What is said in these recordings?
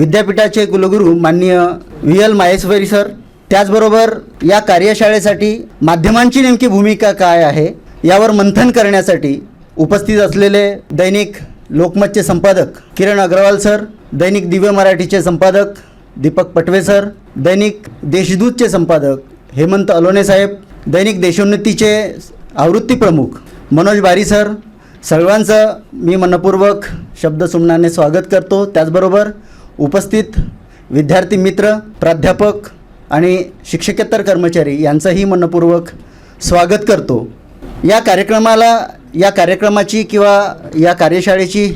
विद्यापीठाचे कुलगुरू माननीय व्ही एल माहेश्वरी सर त्याचबरोबर या कार्यशाळेसाठी माध्यमांची नेमकी भूमिका काय आहे यावर मंथन करण्यासाठी उपस्थित असलेले दैनिक लोकमतचे संपादक किरण अग्रवाल सर दैनिक दिव्य मराठीचे संपादक दीपक पटवे सर दैनिक देशदूतचे संपादक हेमंत अलोने साहेब दैनिक देशोन्नतीचे आवृत्ती प्रमुख मनोज बारी सर सर्वांचं मी मनपूर्वक शब्दसुमनाने स्वागत करतो. त्याचबरोबर उपस्थित विद्यार्थी मित्र प्राध्यापक आणि शिक्षकेतर कर्मचारी यांचंही मनपूर्वक स्वागत करतो. या कार्यक्रमाला या कार्यक्रमाची किंवा या कार्यशाळेची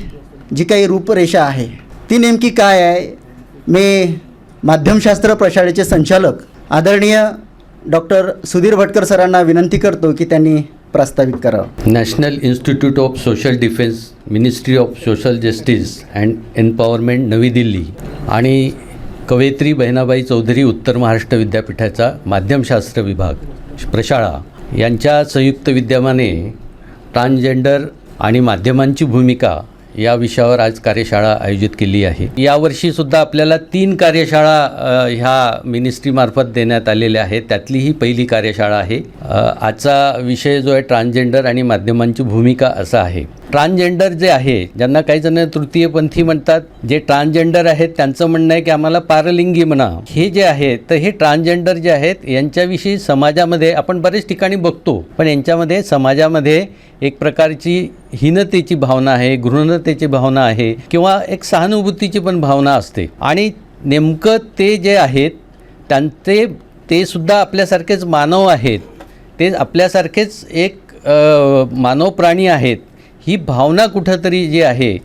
जी काही रूपरेषा आहे ती नेमकी काय आहे? मी माध्यमशास्त्र प्रशाळेचे संचालक आदरणीय डॉक्टर सुधीर भटकर सरांना विनंती करतो की त्यांनी प्रस्तावित करावं. National institute of social defence ministry of social justice and empowerment नवी दिल्ली आणि कवयित्री बहिणाबाई चौधरी उत्तर महाराष्ट्र विद्यापीठाचा माध्यमशास्त्र विभाग प्रशाळा यांच्या संयुक्त विद्यमाने ट्रान्सजेंडर आणि माध्यमांची भूमिका या विषयावर आज कार्यशाळा आयोजित केली आहे. यावर्षीसुद्धा आपल्याला तीन कार्यशाळा ह्या मिनिस्ट्रीमार्फत देण्यात आलेल्या आहेत. त्यातली ही पहिली कार्यशाळा आहे. आजचा विषय जो आहे ट्रान्सजेंडर आणि माध्यमांची भूमिका असा आहे. ट्रान्सजेंडर जे आहे ज्यांना काही जण तृतीयपंथी म्हणतात जे ट्रान्सजेंडर आहेत त्यांचं म्हणणं आहे की आम्हाला पारलिंगी म्हणा. हे जे आहेत तर हे ट्रान्सजेंडर जे आहेत यांच्याविषयी समाजामध्ये आपण बरेच ठिकाणी बघतो. पण यांच्यामध्ये समाजामध्ये एक प्रकारची हीनतेची भावना आहे घृणतेची भावना आहे किंवा एक सहानुभूतीची पण भावना असते. आणि नेमकं ते जे आहेत त्यांचे ते सुद्धा आपल्यासारखेच मानव आहेत. ते आपल्यासारखेच एक मानव प्राणी आहेत. ही भावना कुठंतरी जी आहे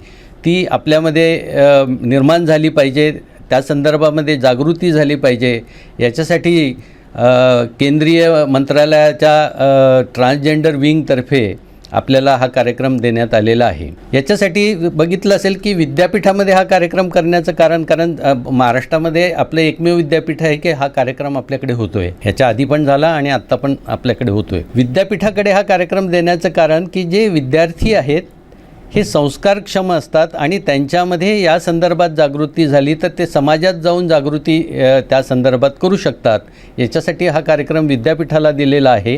ती आपल्यामध्ये निर्माण झाली पाहिजे त्या संदर्भामध्ये जागृती झाली पाहिजे. याच्यासाठी केंद्रीय मंत्रालयाच्या ट्रान्सजेंडर विंगतर्फे आपल्याला हा कार्यक्रम देण्यात आलेला आहे. याच्यासाठी बघितलं असेल की विद्यापीठामध्ये हा कार्यक्रम करण्याचं कारण कारण महाराष्ट्रामध्ये आपलं एकमेव विद्यापीठ आहे की हा कार्यक्रम आपल्याकडे होतोय. ह्याच्या आधी पण झाला आणि आत्ता पण आपल्याकडे होतोय. विद्यापीठाकडे हा कार्यक्रम देण्याचं कारण की जे विद्यार्थी आहेत हे संस्कारक्षम असतात आणि त्यांच्यामध्ये या संदर्भात जागृती झाली तर ते समाजात जाऊन जागृती त्या संदर्भात करू शकतात. याच्यासाठी हा कार्यक्रम विद्यापीठाला दिलेला आहे.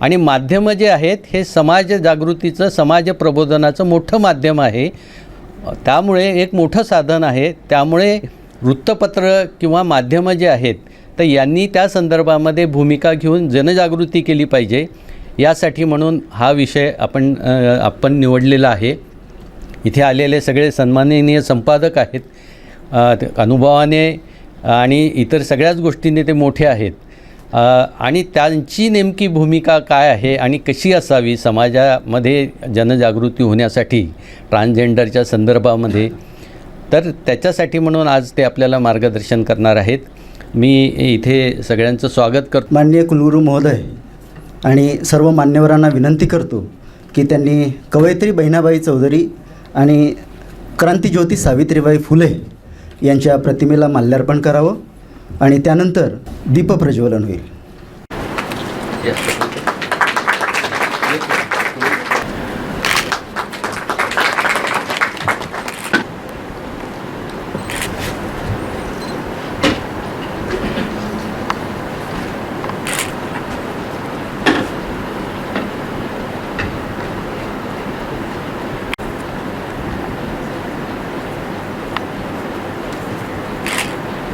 आणि माध्यमं जे आहेत हे समाज जागृतीचं समाज प्रबोधनाचं मोठं माध्यम आहे. त्यामुळे एक मोठं साधन आहे. त्यामुळे वृत्तपत्र किंवा माध्यमं जे आहेत तर यांनी त्या संदर्भामध्ये भूमिका घेऊन जनजागृती केली पाहिजे. यासाठी म्हणून हा विषय आपण आपण निवडलेला आहे. इथे आलेले सगळे सन्माननीय संपादक आहेत. अनुभवाने आणि इतर सगळ्याच गोष्टींनी ते मोठे आहेत. आणि त्यांची नेमकी भूमिका काय आहे आणि कशी असावी समाजामध्ये जनजागृती होण्यासाठी ट्रान्सजेंडरच्या संदर्भामध्ये? तर त्याच्यासाठी म्हणून आज ते आपल्याला मार्गदर्शन करणार आहेत. मी इथे सगळ्यांचं स्वागत करतो. माननीय कुलगुरू महोदय आणि सर्व मान्यवरांना विनंती करतो की त्यांनी कवयित्री बहिणाबाई चौधरी आणि क्रांतीज्योती सावित्रीबाई फुले यांच्या प्रतिमेला माल्यार्पण करावं. आणि त्यानंतर दीपप्रज्वलन होईल.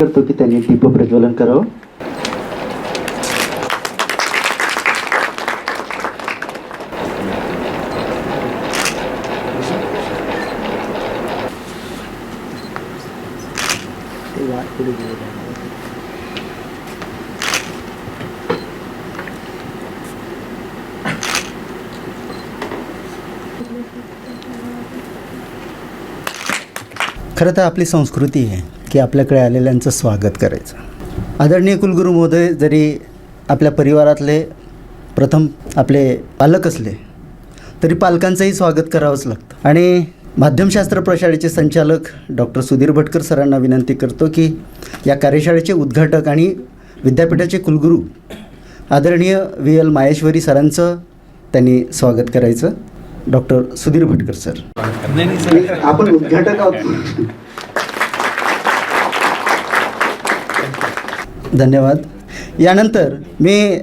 करतो की त्यांनी दीपप्रज्वलन करावं खरं तर आपली संस्कृती आहे. की आपल्याकडे आलेल्यांचं स्वागत करायचं. आदरणीय कुलगुरू महोदय जरी आपल्या परिवारातले प्रथम आपले पालक असले तरी पालकांचंही स्वागत करावंच लागतं. आणि माध्यमशास्त्र प्रशाळेचे संचालक डॉक्टर सुधीर भटकर सरांना विनंती करतो की या कार्यशाळेचे उद्घाटक आणि विद्यापीठाचे कुलगुरू आदरणीय व्ही. एल. माहेश्वरी सरांचं त्यांनी स्वागत करायचं. Doctor Sudhir Bhatkar sir. आपण उद्घाटक आहोत. धन्यवाद. यानंतर मी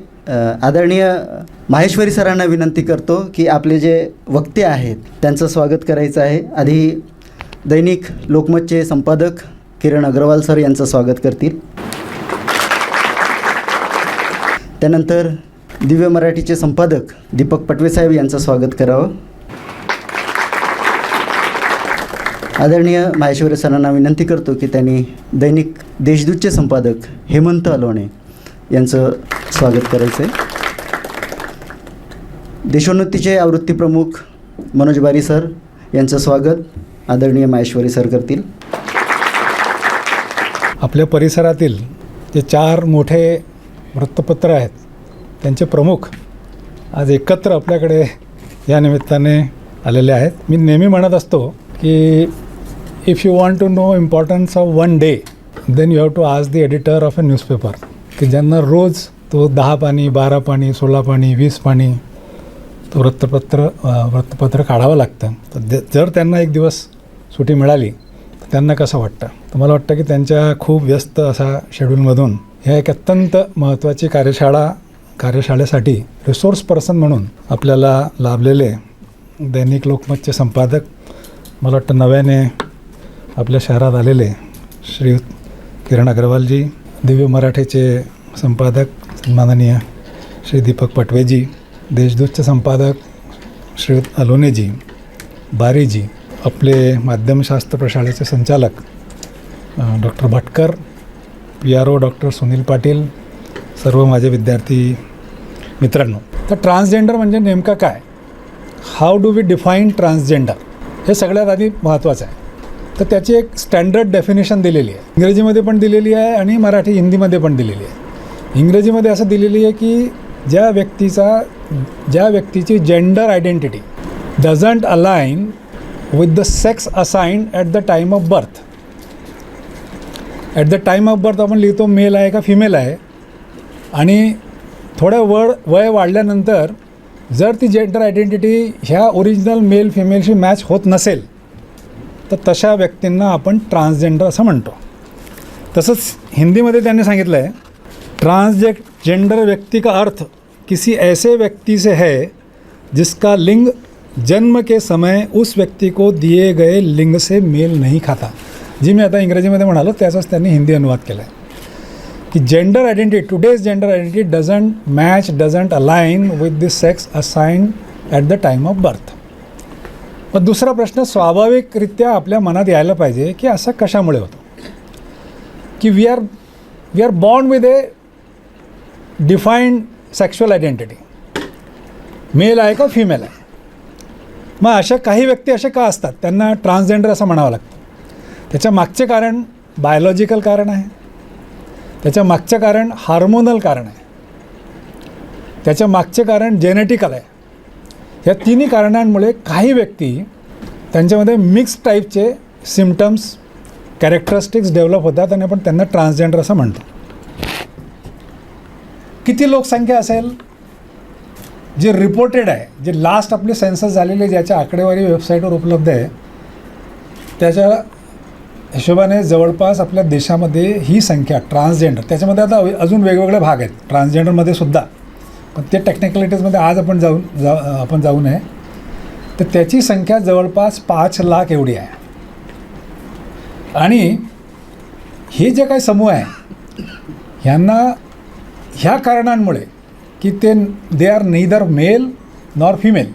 आदरणीय माहेश्वरी सरांना विनंती करतो की आपले जे वक्ते आहेत त्यांचं स्वागत करायचं आहे. आधी दैनिक लोकमतचे संपादक किरण अग्रवाल सर यांचं स्वागत करतील. त्यानंतर दिव्य मराठीचे संपादक दीपक पटवे साहेब यांचं स्वागत करावं. आदरणीय माहेश्वरी सरांना विनंती करतो की त्यांनी दैनिक देशदूतचे संपादक हेमंत अलोणे यांचं स्वागत करायचं आहे देशोन्नतीचे आवृत्ती प्रमुख मनोज बारी सर यांचं स्वागत आदरणीय माहेश्वरी सर करतील. आपल्या परिसरातील जे चार मोठे वृत्तपत्र आहेत त्यांचे प्रमुख आज एकत्र आपल्याकडे या निमित्ताने आलेले आहेत. मी नेहमी म्हणत असतो की if you want to know importance of one day then you have to ask the editor of a newspaper की ज्यांना रोज तो दहा पाणी बारा पाणी सोळा पाणी वीस पाणी तो वृत्तपत्र वृत्तपत्र काढावं लागतं. तर जर त्यांना एक दिवस सुटी मिळाली तर त्यांना कसं वाटतं? तर मला वाटतं की त्यांच्या खूप व्यस्त असा शेड्यूलमधून ह्या एक अत्यंत महत्त्वाची कार्यशाळा कार्यशाळेसाठी रिसोर्स पर्सन म्हणून आपल्याला लाभलेले दैनिक लोकमतचे संपादक मला वाटतं नव्याने आपल्या शहरात आलेले श्री किरण अग्रवालजी दिव्य मराठीचे संपादक सन्माननीय श्री दीपक पटवेजी देशदूतचे संपादक श्री अलोनेजी बारीजी आपले माध्यमशास्त्र प्रशाळेचे संचालक doctor Bhatkar P R O doctor Sunil Patil सर्व माझे विद्यार्थी मित्रांनो. तर ट्रान्सजेंडर म्हणजे नेमकं काय? How do we define transgender हे सगळ्यात आधी महत्त्वाचं आहे. तर त्याची एक स्टँडर्ड डेफिनेशन दिलेली आहे. इंग्रजीमध्ये पण दिलेली आहे आणि मराठी हिंदीमध्ये पण दिलेली आहे. इंग्रजीमध्ये असं दिलेली आहे की ज्या व्यक्तीचा ज्या व्यक्तीची gender identity doesn't align with the sex assign at the time of birth at the time of birth आपण लिहितो मेल आहे का फिमेल आहे. आणि थोडं वळ वय वाढल्यानंतर जर ती जेंडर आयडेंटिटी ह्या ओरिजिनल मेल फिमेलशी मॅच होत नसेल तर तशा व्यक्तींना आपण ट्रान्सजेंडर असं म्हणतो. तसंच हिंदीमध्ये त्यांनी सांगितलं आहे ट्रांसजे जेंडर व्यक्ति का अर्थ किसी ऐसे व्यक्ति से है जिसका लिंग जन्म के समय उस व्यक्ति को दिए गए लिंग से मेल नहीं खाता. जी मी आता इंग्रजीमध्ये म्हणालो त्याचाच त्यांनी हिंदी अनुवाद केला आहे की gender identity today's gender identity doesn't match doesn't align with the sex assign at the time of birth मग दुसरा प्रश्न स्वाभाविकरित्या आपल्या मनात यायला पाहिजे की असं कशामुळे होतं? की we are we are born with a defined sexual identity male आहे का फिमेल आहे? मग अशा काही व्यक्ती असे का असतात? त्यांना ट्रान्सजेंडर असं म्हणावं लागतं. त्याच्या मागचे कारण बायोलॉजिकल कारण आहे. त्याच्या मागचं कारण हार्मोनल कारण आहे. त्याच्या मागचे कारण जेनेटिकल आहे. या तिन्ही कारणांमुळे काही व्यक्ती त्यांच्यामध्ये मिक्स टाईपचे सिमटम्स कॅरेक्टरिस्टिक्स डेव्हलप होतात आणि आपण त्यांना ट्रान्सजेंडर असं म्हणतो. किती लोकसंख्या असेल? जे रिपोर्टेड आहे जे लास्ट आपले सेन्सस झालेले ज्याच्या आकडेवारी वेबसाईटवर उपलब्ध आहे त्याच्या हिशोबाने जवळपास आपल्या देशामध्ये ही संख्या ट्रान्सजेंडर त्याच्यामध्ये आता अजून वेगवेगळे भाग आहेत. ट्रान्सजेंडरमध्ये सुद्धा पण ते टेक्निकलिटीजमध्ये आज आपण जाऊन जा आपण जाऊ नये तर त्याची संख्या जवळपास पाच लाख एवढी आहे. आणि हे जे काही समूह आहे ह्यांना ह्या कारणांमुळे की ते they are neither male nor female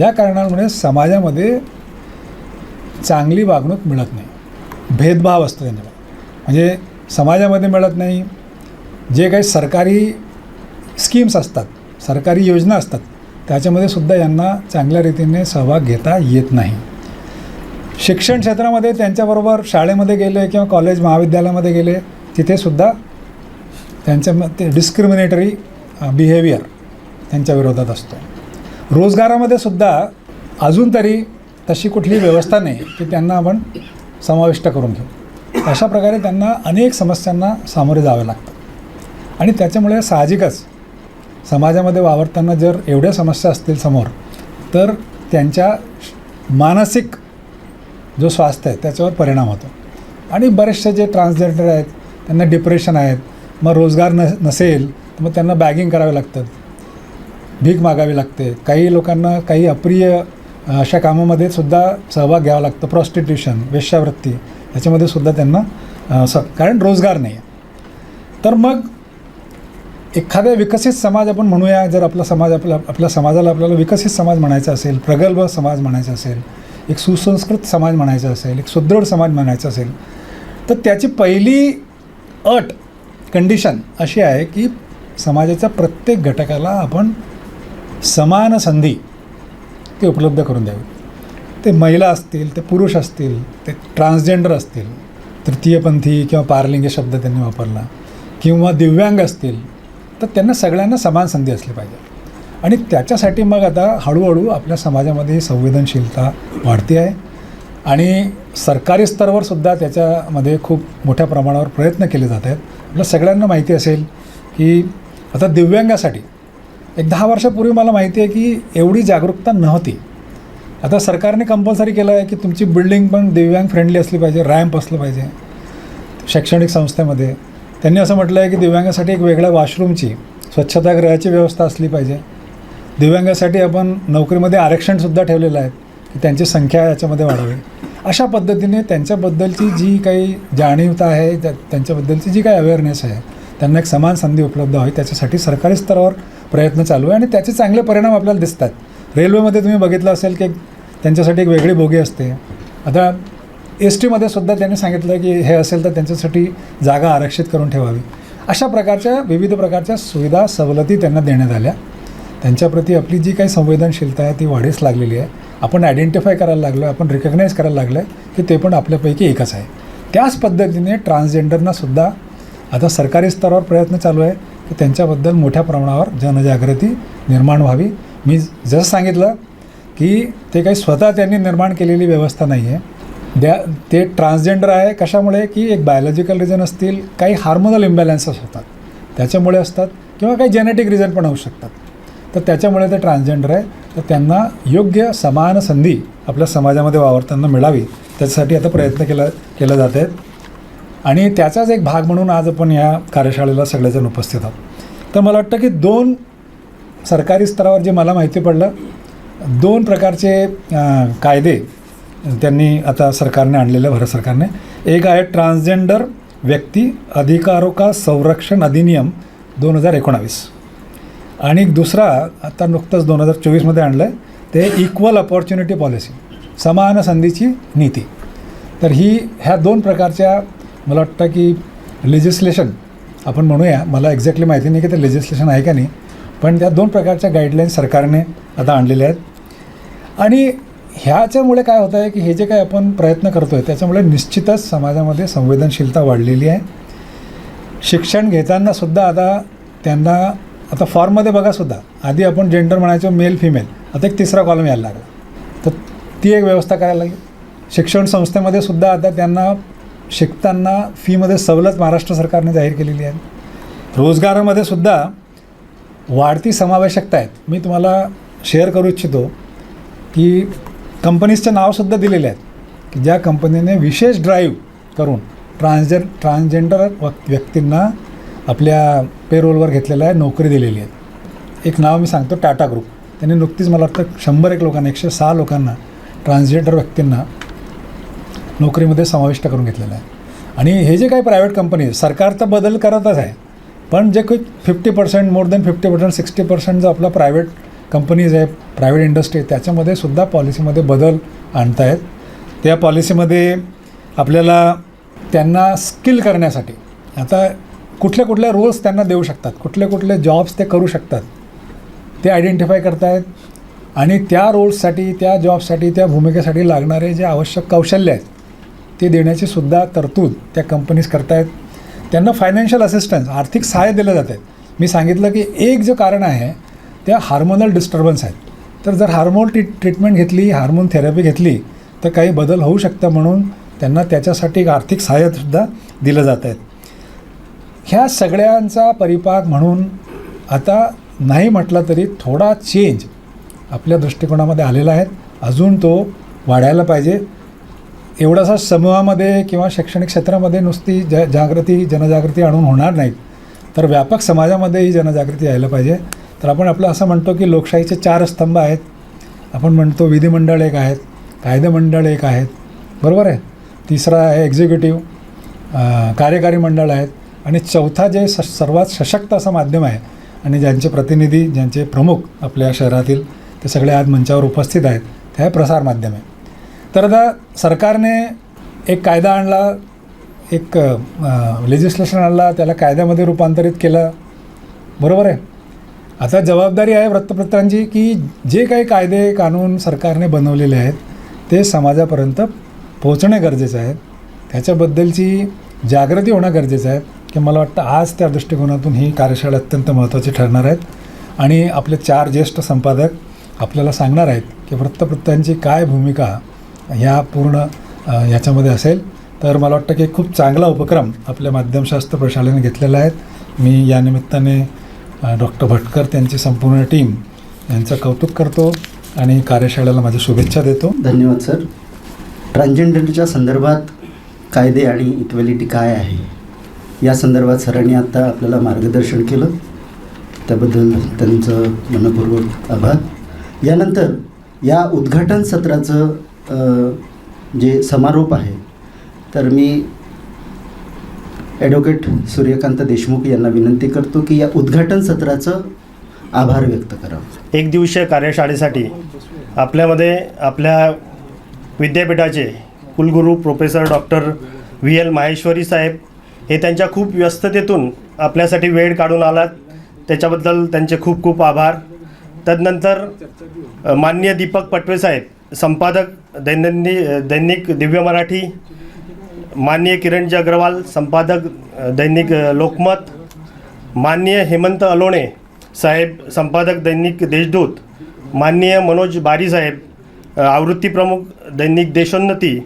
या कारणांमुळे समाजामध्ये चांगली वागणूक मिळत नाही. भेदभाव असतो त्यांच्यामध्ये म्हणजे समाजामध्ये मिळत नाही. जे काही सरकारी स्कीम्स असतात सरकारी योजना असतात त्याच्यामध्ये सुद्धा यांना चांगल्या रीतीने सहभाग घेता येत नाही. शिक्षण क्षेत्रामध्ये त्यांच्याबरोबर शाळेमध्ये गेले किंवा कॉलेज महाविद्यालयामध्ये गेले तिथेसुद्धा त्यांच्या ते डिस्क्रिमिनेटरी बिहेवियर त्यांच्या विरोधात असतो. रोजगारामध्ये सुद्धा अजून तरी तशी कुठली व्यवस्था नाही की त्यांना आपण समाविष्ट करून घेऊ. अशा प्रकारे त्यांना अनेक समस्यांना सामोरे जावे लागतं आणि त्याच्यामुळे साहजिकच समाजामध्ये वावरताना जर एवढ्या समस्या असतील समोर तर त्यांच्या मानसिक जो स्वास्थ्य आहे त्याच्यावर परिणाम होतो. आणि बरेचसे जे ट्रान्सजेंडर आहेत त्यांना डिप्रेशन आहेत मग रोजगार न नसेल तर मग त्यांना बॅगिंग करावे लागतात. भीक मागावी लागते. काही लोकांना काही अप्रिय अशा कामामध्ये सुद्धा सहभाग घ्यावा लागतो. प्रॉस्टिट्यूशन वेश्यावृत्ती याच्यामध्ये सुद्धा त्यांना स कारण रोजगार नाही आहे तर मग एखाद्या विकसित समाज आपण म्हणूया जर आपला समाज आपला आपल्या समाजाला आपल्याला विकसित समाज म्हणायचा असेल प्रगल्भ समाज म्हणायचा असेल एक सुसंस्कृत समाज म्हणायचा असेल एक सुदृढ समाज म्हणायचा असेल तर त्याची पहिली अट कंडिशन अशी आहे की समाजाच्या प्रत्येक घटकाला आपण समान संधी ते उपलब्ध करून द्यावी. ते महिला असतील ते पुरुष असतील ते ट्रान्सजेंडर असतील तृतीयपंथी किंवा पारलिंगी शब्द त्यांनी वापरला किंवा दिव्यांग असतील तर त्यांना सगळ्यांना समान संधी असली पाहिजे. आणि त्याच्यासाठी मग आता हळूहळू आपल्या समाजामध्ये ही संवेदनशीलता वाढते आहे. आणि सरकारी स्तरावर सुद्धा त्याच्यामध्ये खूप मोठ्या प्रमाणावर प्रयत्न केले जात आहेत. आपल्या सगळ्यांना माहिती असेल की आता दिव्यांगासाठी एक दहा वर्षापूर्वी मला माहिती आहे की एवढी जागरूकता नव्हती. आता सरकारने कंपल्सरी केलं आहे की तुमची बिल्डिंग पण दिव्यांग फ्रेंडली असली पाहिजे रॅम्प असलं पाहिजे. शैक्षणिक संस्थेमध्ये. त्यांनी असं म्हटलं आहे की दिव्यांगासाठी एक वेगळ्या वॉशरूमची स्वच्छतागृहाची व्यवस्था असली पाहिजे. दिव्यांगासाठी आपण नोकरीमध्ये आरक्षणसुद्धा ठेवलेलं आहे की त्यांची संख्या याच्यामध्ये वाढावी. अशा पद्धतीने त्यांच्याबद्दलची जी काही जाणीवता आहे त्या त्यांच्याबद्दलची जी काही अवेअरनेस आहे त्यांना एक समान संधी उपलब्ध व्हावी त्याच्यासाठी सरकारी स्तरावर प्रयत्न चालू आहे आणि त्याचे चांगले परिणाम आपल्याला दिसतात. रेल्वेमध्ये तुम्ही बघितलं असेल की एक त्यांच्यासाठी एक वेगळी बोगी असते. आता एस टीमध्ये सुद्धा त्यांनी सांगितलं की हे असेल तर त्यांच्यासाठी जागा आरक्षित करून ठेवावी. अशा प्रकारच्या विविध प्रकारच्या सुविधा सवलती त्यांना देण्यात आल्या. त्यांच्याप्रती आपली जी काही संवेदनशीलता आहे ती वाढीस लागलेली आहे. आपण आयडेंटिफाय करायला लागलो आहे आपण रिकग्नाईज करायला लागलं आहे की ते पण आपल्यापैकी एकच आहे. त्याच पद्धतीने ट्रान्सजेंडरनासुद्धा आता सरकारी स्तरावर प्रयत्न चालू आहे की त्यांच्याबद्दल मोठ्या प्रमाणावर जनजागृती निर्माण व्हावी. मी जसं सांगितलं की ते काही स्वतः त्यांनी निर्माण केलेली व्यवस्था नाही आहे द्या ते ट्रान्सजेंडर आहे कशामुळे? की एक बायोलॉजिकल रिझन असतील काही हार्मोनल इम्बॅलन्सेस होतात. त्याच्यामुळे असतात किंवा काही जेनेटिक रिझन पण होऊ शकतात. तर त्याच्यामुळे ते ट्रान्सजेंडर आहे. तर त्यांना योग्य समान संधी आपल्या समाजामध्ये वावरताना मिळावी. त्याच्यासाठी आता प्रयत्न केला केला जात आहेत. आणि त्याचाच एक भाग म्हणून आज आपण या कार्यशाळेला सगळेजण उपस्थित आहोत. तर मला वाटतं की दोन सरकारी स्तरावर जे मला माहिती पडलं दोन प्रकारचे कायदे त्यांनी आता सरकारने आणलेलं भारत सरकारने. एक आहे ट्रान्सजेंडर व्यक्ती अधिकारों का संरक्षण अधिनियम दोन हजार एकोणावीस. आणि दुसरा आता नुकतंच दोन हजार चोवीसमध्ये आणलं आहे ते इक्वल अपॉर्च्युनिटी पॉलिसी समान संधीची नीती. तर ही ह्या दोन प्रकारच्या मला वाटतं की लेजिस्लेशन आपण म्हणूया मला एक्झॅक्टली माहिती नाही की ते लेजिस्लेशन आहे का नाही पण त्या दोन प्रकारच्या गाईडलाईन सरकारने आता आणलेल्या आहेत. आणि ह्याच्यामुळे काय होतं आहे की हे जे काही आपण प्रयत्न करतो आहे त्याच्यामुळे निश्चितच समाजामध्ये संवेदनशीलता वाढलेली आहे. शिक्षण घेताना सुद्धा आता त्यांना आता फॉर्ममध्ये बघासुद्धा आधी आपण जेंडर म्हणायचो मेल फिमेल आता एक तिसरा कॉलम यायला लागला. तर ती एक व्यवस्था करायला लागली. शिक्षण संस्थेमध्ये सुद्धा आता त्यांना शिकताना फीमध्ये सवलत महाराष्ट्र सरकारने जाहीर केलेली आहे. रोजगारामध्ये सुद्धा वाढती समावेशकता आहेत. मी तुम्हाला शेअर करू इच्छितो की कंपनीजचे नावसुद्धा दिलेले आहेत की ज्या कंपनीने विशेष ड्राईव्ह करून ट्रान्सजें ट्रान्सजेंडर व्यक्तींना आपल्या पेरोलवर घेतलेलं आहे नोकरी दिलेली आहे. एक नाव मी सांगतो टाटा ग्रुप. त्यांनी नुकतीच मला वाटतं शंभर एक लोकांना एकशे सहा लोकांना ट्रान्सजेंडर व्यक्तींना नोकरीमध्ये समाविष्ट करून घेतलेलं आहे. आणि हे जे काही प्रायव्हेट कंपनी सरकार तर बदल करतच आहे. पण जे काही fifty percent more than fifty percent sixty percent जो आपला प्रायव्हेट कंपनीज आहे प्रायव्हेट इंडस्ट्री आहे त्याच्यामध्ये सुद्धा पॉलिसीमध्ये बदल आणतायत. त्या पॉलिसीमध्ये आपल्याला त्यांना स्किल करण्यासाठी आता कुठल्या कुठल्या रोल्स त्यांना देऊ शकतात कुठले कुठले जॉब्स ते करू शकतात ते आयडेंटिफाय करतायत आणि त्या रोल्ससाठी त्या जॉबसाठी त्या भूमिकेसाठी लागणारे जे आवश्यक कौशल्य आहेत ते देण्याची सुद्धा तरतूद त्या कंपनीज करतायत. त्यांना फायनान्शियल असिस्टन्स आर्थिक सहाय्य दिलं जात आहे मी सांगितलं की एक जे कारण आहे त्या हार्मोनल डिस्टर्बन्स आहेत. तर जर हार्मोन ट्रीट ट्रीटमेंट घेतली हार्मोन थेरपी घेतली तर काही बदल होऊ शकतं म्हणून त्यांना त्याच्यासाठी एक आर्थिक सहाय्यसुद्धा दिलं जात आहेत ह्या सगळ्यांचा परिपाक म्हणून आता नाही म्हटलं तरी थोडा चेंज आपल्या दृष्टिकोनामध्ये आलेला आहे. अजून तो वाढायला पाहिजे. एवढासा समूहामध्ये किंवा शैक्षणिक क्षेत्रामध्ये नुसती ज जागृती जनजागृती आणून होणार नाही तर व्यापक समाजामध्ये ही जनजागृती यायला पाहिजे. तर आपण आपलं असं म्हणतो की लोकशाहीचे चार स्तंभ आहेत. आपण म्हणतो विधिमंडळ एक आहेत कायदेमंडळ एक आहेत. बरोबर आहे? तिसरा आहे एक्झिक्युटिव्ह कार्यकारी मंडळ आहेत. आणि चौथा जे स सर्वात सशक्त असं माध्यम आहे आणि ज्यांचे प्रतिनिधी ज्यांचे प्रमुख आपल्या शहरातील ते सगळे आज मंचावर उपस्थित आहेत. ते आहे प्रसारमाध्यम आहे. तर आता सरकारने एक कायदा आणला एक लेजिस्लेशन आणला त्याला कायद्यामध्ये रूपांतरित केलं. बरोबर आहे? आता जबाबदारी आहे वृत्तपत्रांची की जे काही कायदे कानून सरकारने बनवलेले आहेत ते समाजापर्यंत पोहोचणे गरजेचं आहे. त्याच्याबद्दलची जागृती होणं गरजेचं आहे. की मला वाटतं आज त्या दृष्टिकोनातून ही कार्यशाळा अत्यंत महत्त्वाची ठरणार आहेत. आणि आपले चार ज्येष्ठ संपादक आपल्याला सांगणार आहेत की वृत्तपत्रांची काय भूमिका ह्या पूर्ण याच्यामध्ये ह्याच्यामध्ये असेल. तर मला वाटतं की खूप चांगला उपक्रम आपल्या माध्यमशास्त्र प्रशालेने घेतलेला आहे. मी या निमित्ताने डॉक्टर भटकर त्यांची संपूर्ण टीम यांचं कौतुक करतो आणि कार्यशाळेला माझ्या शुभेच्छा देतो. धन्यवाद सर. ट्रान्सजेंडरच्या संदर्भात कायदे आणि इक्वॅलिटी काय आहे? या संदर्भात सरांनी आत्ता आपल्याला मार्गदर्शन केलं. त्याबद्दल त्यांचं मनपूर्वक आभार. यानंतर या उद्घाटन सत्राचं जे समारोप आहे तर मी ॲडव्होकेट सूर्यकांत देशमुख यांना विनंती करतो की या उद्घाटन सत्राचं आभार व्यक्त करावं. एक दिवसीय कार्यशाळेसाठी आपल्यामध्ये आपल्या विद्यापीठाचे कुलगुरू professor doctor V L Maheshwari साहेब हे त्यांच्या खूप व्यस्ततेतून आपल्यासाठी वेळ काढून आलात. त्याच्याबद्दल त्यांचे खूप खूप आभार. तदनंतर माननीय दीपक पटवे साहेब संपादक दैनंदिन दैनिक दिव्य मराठी माननीय किरणजी अग्रवाल संपादक दैनिक लोकमत माननीय हेमंत अलोणे साहेब संपादक दैनिक देशदूत माननीय मनोज बारी साहेब आवृत्तीप्रमुख दैनिक देशोन्नती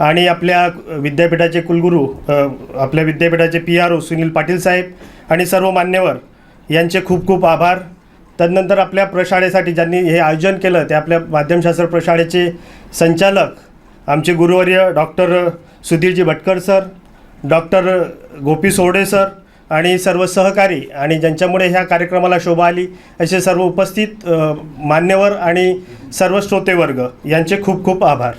आणि आपल्या विद्यापीठाचे कुलगुरू आपल्या विद्यापीठाचे P R O Sunil Patil साहेब आणि सर्व मान्यवर यांचे खूप खूप आभार. तदनंतर आपल्या प्रशाळेसाठी ज्यांनी हे आयोजन केलं ते आपल्या माध्यमशास्त्र प्रशाळेचे संचालक आमचे गुरुवर्य doctor Sudhirji Bhatkar sir doctor Gopi Sode sir आणि सर्व सहकारी आणि ज्यांच्यामुळे ह्या कार्यक्रमाला शोभा आली असे सर्व उपस्थित मान्यवर आणि सर्व श्रोतेवर्ग यांचे खूप खूप आभार.